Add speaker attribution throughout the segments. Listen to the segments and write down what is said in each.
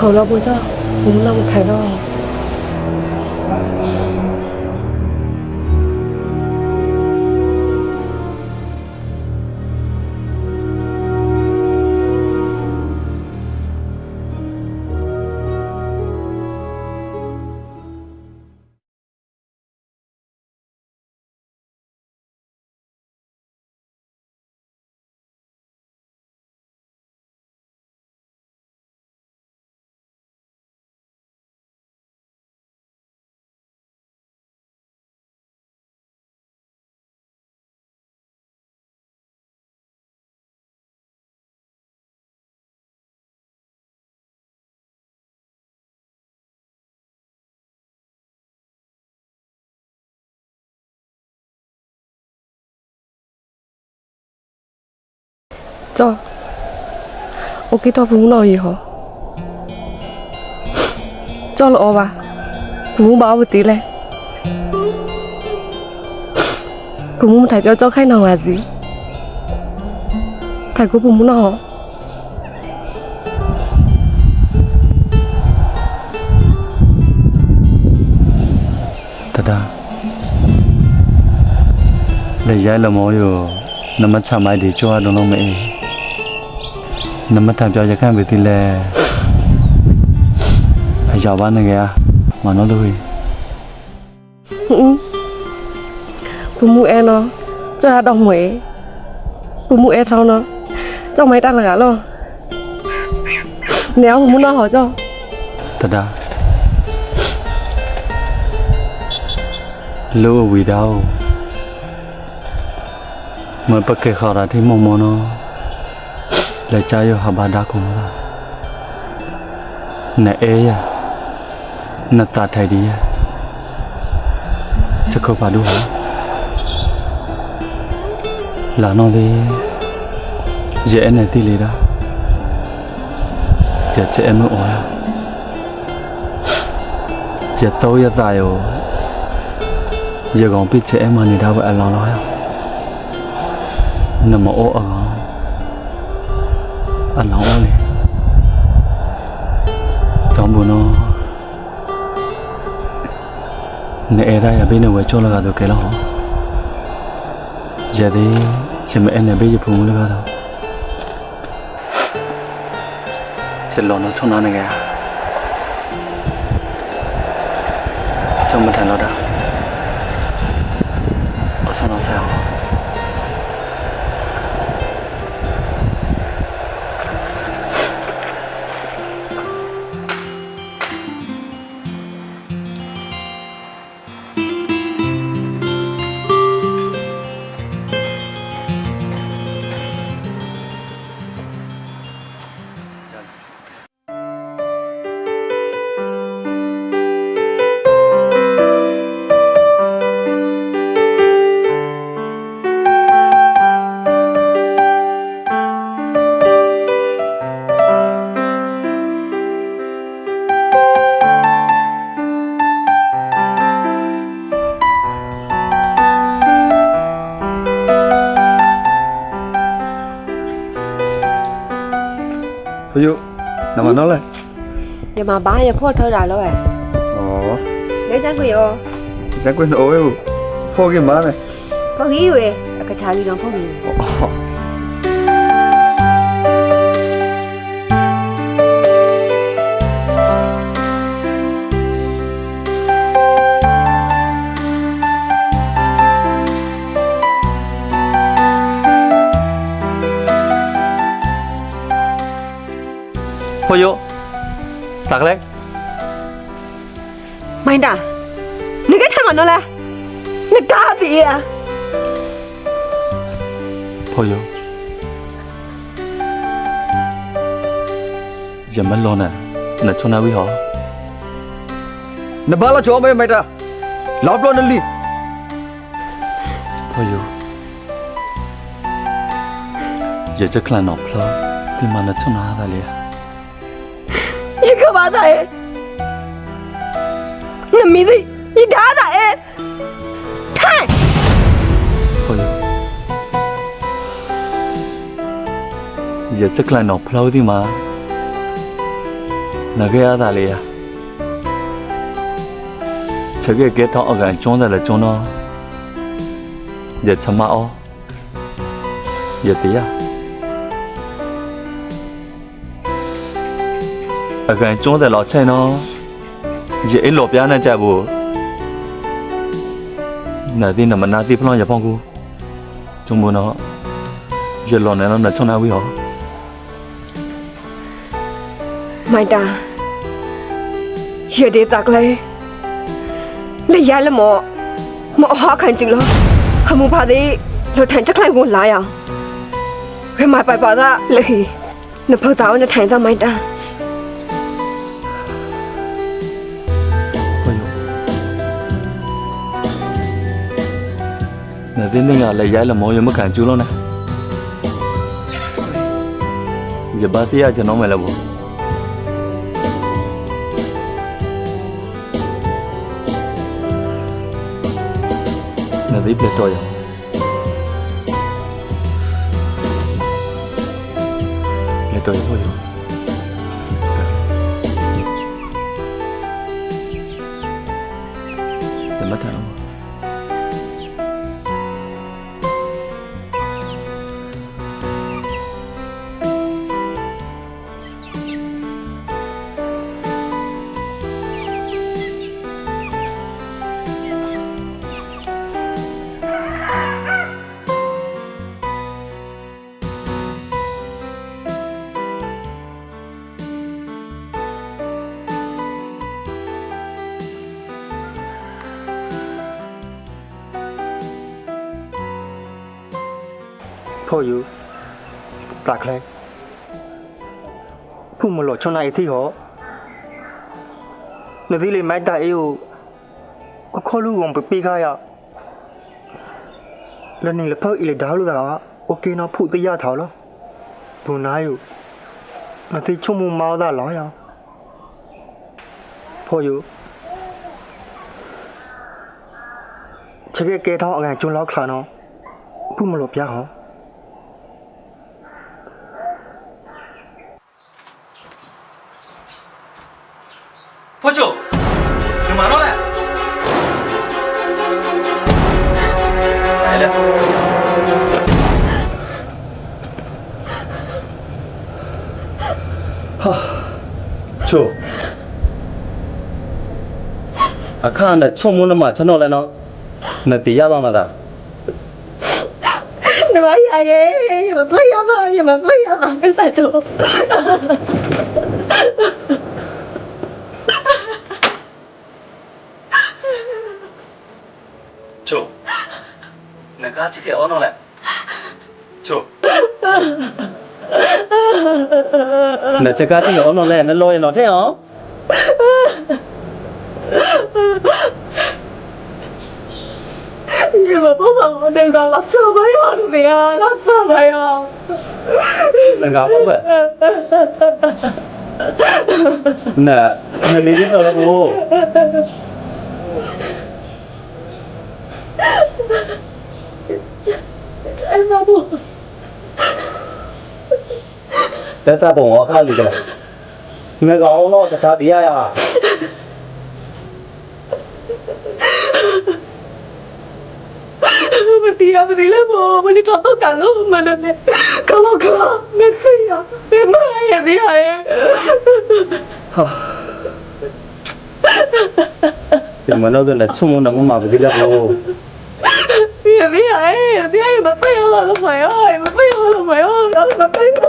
Speaker 1: 걸어보자. 너무너무 달가워. 쩔 오기다 붕너이 허 쩔, 어봐 붕 마우 띠래. 붕 thầy cho cho khách nào là gì thầy của 붕 nó
Speaker 2: hả thật à để giải là mỗi rồi nằm mắt mai để cho nó mẹ နမထပြောရခန့်ပြီတိလဲအယောပါနေကြမနောလူ
Speaker 1: Ừ. Bumo e nó. Cho đồng mười. Bumo e thao nó. Cho mấy ta là cả lo. Nếu bumo nó hỏi cho.
Speaker 2: တဒါလောဝီဒါမပကေခရာတိမမနောလေချာယောဟဘာဒါကုမလာနေအေယနတာထိုင်ဒီယချက်ခေါ်ပါဒူဟာလာနော် လေရဲနဲ့တိလေတာကြက်ချဲအမအော်ရတော့ရတာယောရေကောင်ပြစ်ချဲအမနေတာပဲအလောင်းလောင်းနမအောအကောင်အလောင်းလောင်းလေကြော င့်ဘုနောနေရရဘေးနဲ့ဝဲချောလာတော့ကဲလောရသည်ရမအဲ့နဲ့ဘေးရဖုံလကတော့ချက်လောနော်ထုံနာနေကြကျောင်းမထန်တော့တာအ နမနော်လဲ
Speaker 1: để mà ba giờ phốt thôi rồi rồi
Speaker 2: ဩ
Speaker 1: nếu chắc quỷ ô
Speaker 2: ဇက်ကွန်းအိုးယောဖောကမာနဲ့
Speaker 1: có nghĩ rồi cái chả gì đâu có gì
Speaker 2: ဖေ ယုตักလဲ
Speaker 1: mày đã你cái thằng nó là你cả gì à
Speaker 2: ဖေယုယမလောနာနချုံနာဝီဟော
Speaker 3: နဘာလာချောမဲမိုက်တာလောက်တော့နလီ
Speaker 2: ဖေယုရကြကလန်နော်ဖလောဒီမနချုံနာတာလေ
Speaker 1: လို့ပါသားရဲ့မမီးဒီဒီသားသားရဲ့ထိုင်
Speaker 2: ဟုတ်ရဲ့ရချက်ကလန်တော့ဖလောက်ဒီမှာနဂရရတာလေးရချက်ကေကေတော့အကန်ကျွန်းတယ်လေကျွန်းတော့ရချမအောရတရား အကန်ကျွန်းတယ်လို့ချိန်တော့ရအဲ့လိုပြားနေကြဘူးနာဒီနမနာတိဖလောရပေါင်းကူကျုံမနော်ရလောနေတော့ချုံနာဝီဟော
Speaker 4: မိုက်တာရတဲ့တကလေးလေရလမောမအဟာခံကြည့်လို့ခမှုပါသေးလို့ထိုင်ချက်ခိုင်ကိုလာရအောင်ခဲမပိုက်ပါသားလေနဖတာနဲ့ထိုင်သားမိုက်တာ
Speaker 2: နေတင်းတင်းကလည်းရိုက်လမောရမကန်ကျူးလို့နဲ့ရပါတီးရကျွန်တော်မယ်လို့ဘောနေ
Speaker 5: cho dù tạc lên phụ một lọ cho này thì họ nó vì lấy máy đại yêu có khó lưu gồm bởi bị gai ạ lần này là phơi lấy đá luôn đó ok nó phụ tới gia thảo lắm đồ này yêu nó thì chung mù mau ra lói ạ thôi dù chắc cái kia thọ ngàn chung lói khả nó phụ một lọ bia hả
Speaker 6: ဖောချိုဒီမှာတော့လဲ
Speaker 2: ဟဲ့လေဟာချိုအခါနဲ့ချုံမုန်းမှကျွန်တော်လည်းတော့မတည်ရပါမလား
Speaker 4: နမရရဲ့မပြရပါဘူးမပြရပါဘူးဆက်တော့
Speaker 2: 줘. 내가 아직에 언어 래. 줘. 나 제가 아직에 언어 래. 나 로에 넣어 요. 이거 봐
Speaker 4: 봐. 내가 낳자봐 요. 내가 낳자봐 요. 내가 봐 봐.
Speaker 2: 나, 나 리딩 하라 고. အဲ့မဘူးတက်တာပုံရောအခါလူတယ်မကောင်တော့တခြားတရားရ
Speaker 4: မတီးရမတီးလဲမမနီကတော့ကလို့မနနဲ့ကလို့ကမသိရမမရရရ
Speaker 2: ဟာဒီမနောကလည်းချုံနမမပဲကြလို့
Speaker 4: Sabihan eh. Sabihan, matayo ka na ngayon. Matayo ka na ngayon. Matayo ka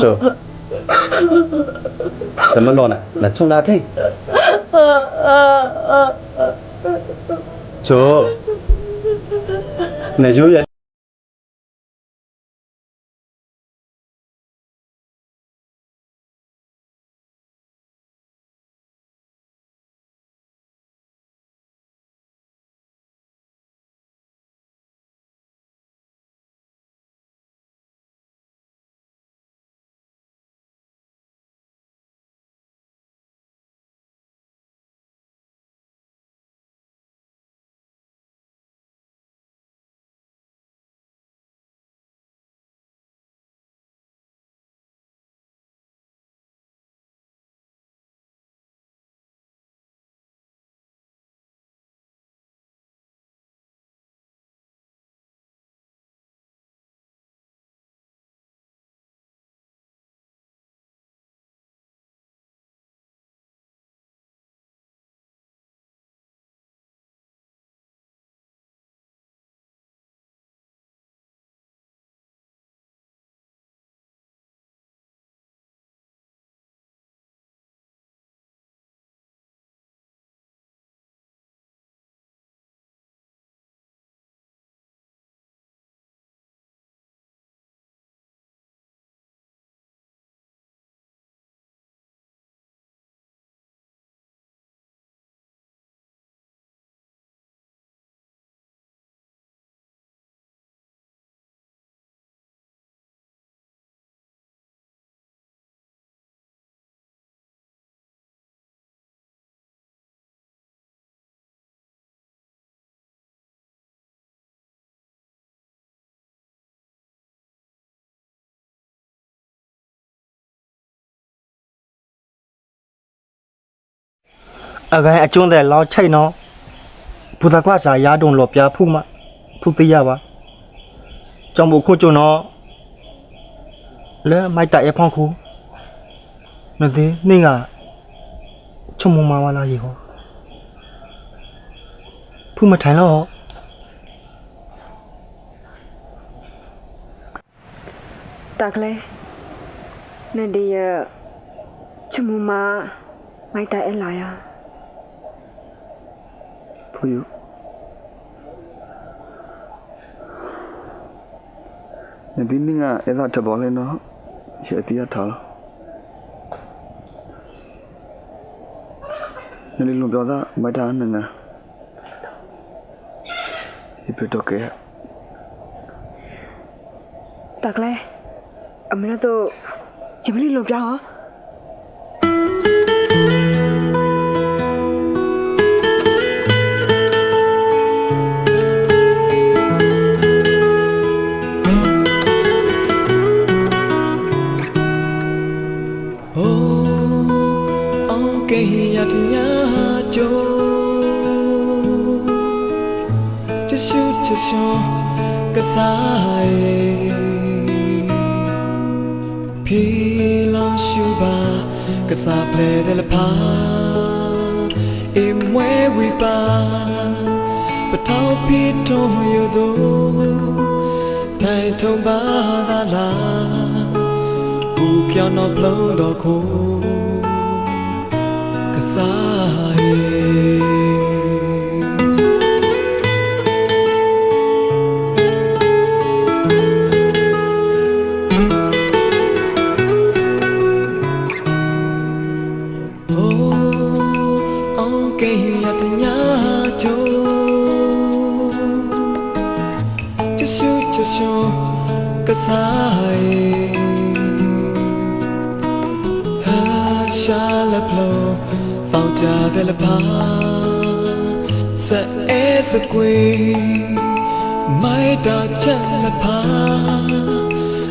Speaker 2: Chú Sao mà lo à? là chung là thế Chú Này chú vậy
Speaker 5: အကန်အကျွန်းတဲ့လောက်ချိတ်နော်ဘုဒ္ဓကွာစာရာတုံလော်ပြဖုမဖုသိရပါကြောင့်ဘုခုကျွန်းတော့လဲမိုက်တရဖောင်းခုနတဲ့နေကချုံမမဝလာရေဟောဖုမထိုင်တော့
Speaker 1: တကလေနဒီယချုံမမိုက်တအ
Speaker 2: လာယာ ခွေရောဒီနေ့ကအဲ့ဒါထပ်ပေါ်လဲနော်ရအတီးရထားလားနလေးလုံးပြောတာမတားနနာဒီပတော့ကဲ
Speaker 1: တက်လဲအမနတို့ဂျမလီလုံးပြောဟော
Speaker 7: ကစားဖီလောင်ရှူပါကစားပလေတယ်ဖာအမွဲဝီပါပထောက်ပြီးတော့ရသောတိုင်ထုံပါသာလားဘူးပြောင်းတော့ဘလို့တော့ခိုးကစားရဲ့ င်ကြတယ်လပါဆက်အဲစကွေမိုက်တာချက်လပါ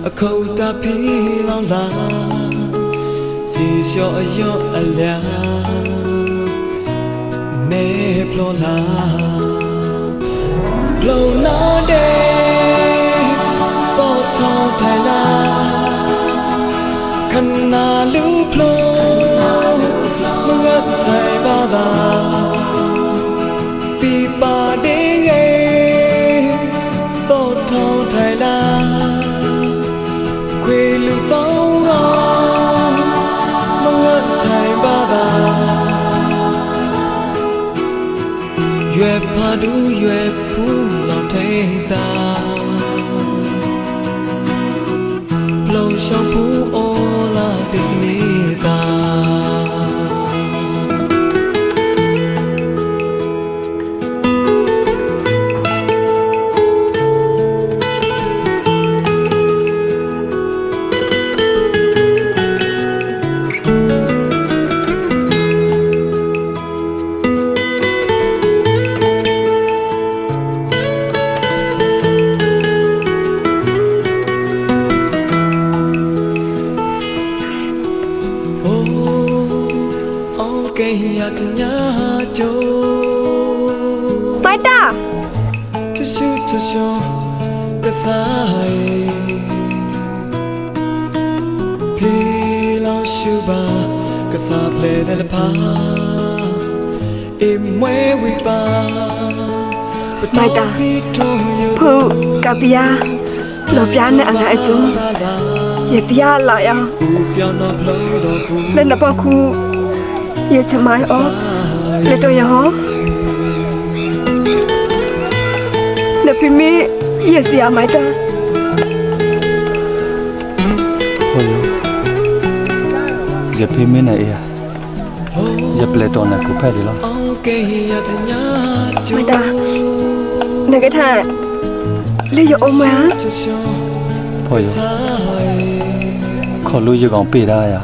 Speaker 7: အခုတာဖီလောင်လာစီလျှော့အယော့အလျာနေပလောလာပလော မငတ်ထိုင်ပါသာပြ ka sa ple de la pa e mwe wi pa
Speaker 1: မိုက်တာဖုကပီယာလောပြားနဲ့အငါအကျုံရတရားလာရ
Speaker 7: ပြောင်းတော့လို့တော့ခု
Speaker 1: လက်နပခု ยบพิมพ์
Speaker 7: แนะ
Speaker 2: เอียยับเลตอนนะกูแพ้ดีแล้วมาดา
Speaker 7: ในกระ
Speaker 2: ทะเลยอยู่อมะ
Speaker 7: พ่ออยู่ข
Speaker 1: อรู้อยู่ของปี
Speaker 7: ได้อะ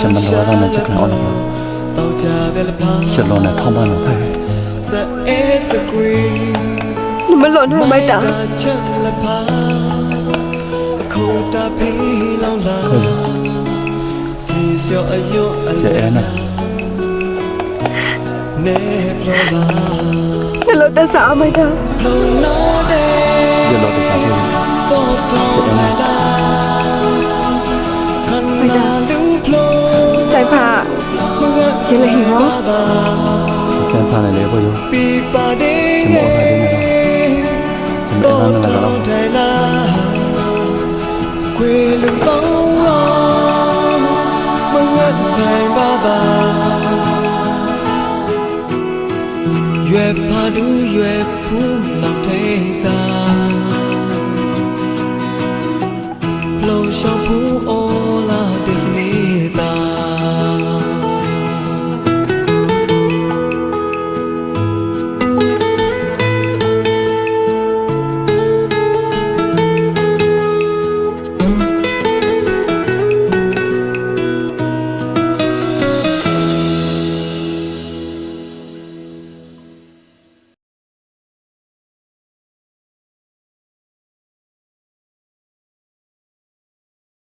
Speaker 7: ฉันมันว่าต้องในจั
Speaker 2: กรน
Speaker 7: อนฉัน
Speaker 1: ลงในท้องบ้า
Speaker 7: นขอ
Speaker 2: งไพ้หนู
Speaker 7: ไม่หล่นให้ไม่ตา
Speaker 1: เฮ้ย
Speaker 7: မငါ
Speaker 1: ရင်လည်းဟီရော
Speaker 7: သာ
Speaker 2: ကျန်ဖာနေလေကိုရော
Speaker 7: ပြပါတဲ့
Speaker 2: ကျွန်တော်ထားနေတော့ကျွန်တော်လည်းငါကတော့
Speaker 7: ထိုင်လာခွေလူပေါင်းအောင်မင တ်ထိုင်ပါသာရွယ်ပါတူရွယ်ဖူးလောက်ထိန်သာ